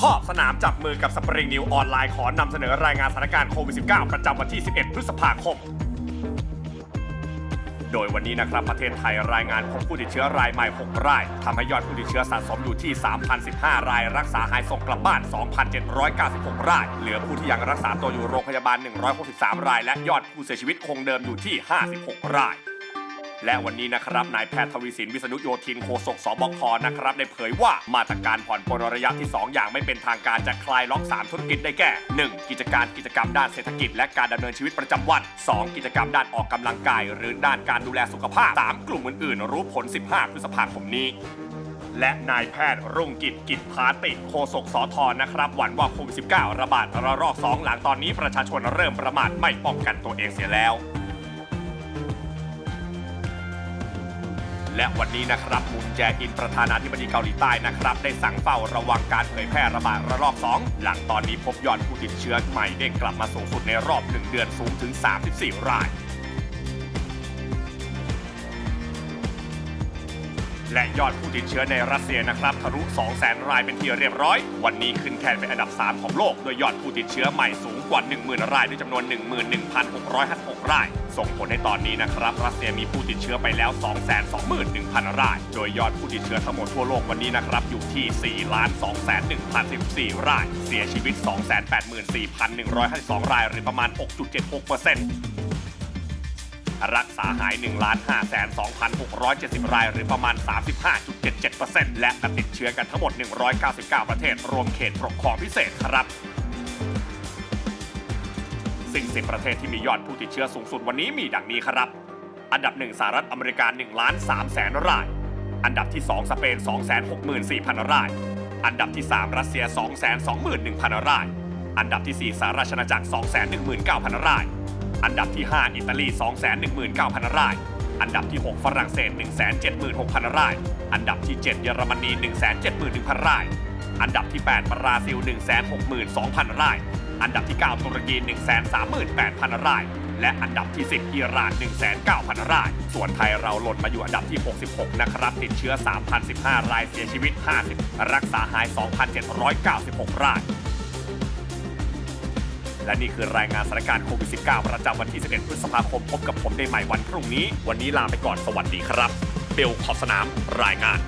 ขอบสนามจับมือกับสปริงนิวออนไลน์ขอนำเสนอรายงานสถานการณ์โควิด -19 ประจำวันที่ 11 พฤษภาคม โดยวันนี้นะครับประเทศไทยรายงานพบผู้ติดเชื้อรายใหม่ 6 รายทำให้ยอดผู้ติดเชื้อสะสมอยู่ที่ 3,015 ราย รักษาหายส่งกลับบ้าน 2,796 ราย เหลือผู้ที่ยังรักษาตัวอยู่โรงพยาบาล 163 ราย และยอดผู้เสียชีวิตคงเดิมอยู่ที่ 56 ราย และวันนี้นะครับนายแพทย์ทวีสินวิษณุโยธินโฆษกสบคนะครับได้เผยว่ามาตรการผ่อนปลนระยะที่ 2 อย่างไม่เป็นทางการจะคลายล็อก 3 ธุรกิจได้แก่ 1. กิจการกิจกรรมด้านเศรษฐกิจ และการดำเนินชีวิตประจำวัน 2. กิจกรรมด้านออกกำลังกาย หรือด้านการดูแลสุขภาพ 3. กลุ่มอื่นๆ รู้ผล 15 พฤษภาคมนี้และนายแพทย์รุ่งกิจกิจพาติโฆษกสทนะครับ หวั่นว่าโควิด -19 ระบาดระลอก 2 หลังตอนนี้ประชาชนเริ่มประมาทไม่ป้องกันตัวเองเสียแล้ว และวันนี้นะครับมุนแจอินประธานาธิบดีเกาหลีใต้นะครับ ได้สั่งเฝ้าระวังการเผยแพร่ระบาดระลอก 2 หลังตอนนี้พบยอดผู้ติดเชื้อใหม่เด้งกลับมาสูงสุดในรอบ 1 เดือนสูงถึง 34 ราย และยอดผู้ติดเชื้อในรัสเซียนะครับทะลุ 200,000 รายเป็นที่เรียบร้อย วันนี้ขึ้นแทนเป็นอันดับ 3 ของโลก โดยยอดผู้ติดเชื้อใหม่สูงกว่า 10,000 รายด้วยจำนวน 11,656 ราย ส่งผลให้ตอนนี้นะครับ รัสเซียมีผู้ติดเชื้อไปแล้ว 221,000 ราย โดยยอดผู้ติดเชื้อทั้งหมดทั่วโลกวันนี้นะครับอยู่ที่4,201,014 ราย เสียชีวิต 284,152 ราย หรือประมาณ 6.76% รักษาหาย 1 5 2 6 7 0 ราย หรือประมาณ 35.77%และติดเชื้อกันทั้งหมด 199 ประเทศ รวมเขตปกครองพิเศษครับสิ่ง10ประเทศที่มียอดผู้ติดเชื้อสูงสุดวันนี้มีดังนี้ครับ อันดับ 1 สหรัฐอเมริกา1ล้าน3แสนราย อันดับที่ 2 สเปน 264,000 ราย อันดับที่ 3 รัสเซีย 221,000 ราย อันดับที่ 4 สหราชอาณาจักร 219,000 ราย อันดับที่ 5 อิตาลี 219,000 ราย อันดับที่ 6 ฝรั่งเศส 176,000 ราย อันดับที่ 7 เยอรมนี 171,000 ราย อันดับที่ 8 บราซิล 162,000 ราย อันดับที่ 9 ตุรกี 138,000 ราย และอันดับที่ 10 อิหร่าน 109,000 ราย ส่วนไทยเราหล่นมาอยู่อันดับที่ 66 นะครับ ติดเชื้อ 3,015 ราย เสียชีวิต 50 รักษาหาย 2,796 ราย และนี่คือรายงานสถานการณ์โควิด -19 ประจำวันที่ 11 พฤษภาคม พบกับผมได้ใหม่วันพรุ่งนี้ วันนี้ลาไปก่อน สวัสดีครับ เบลขอบสนามรายงาน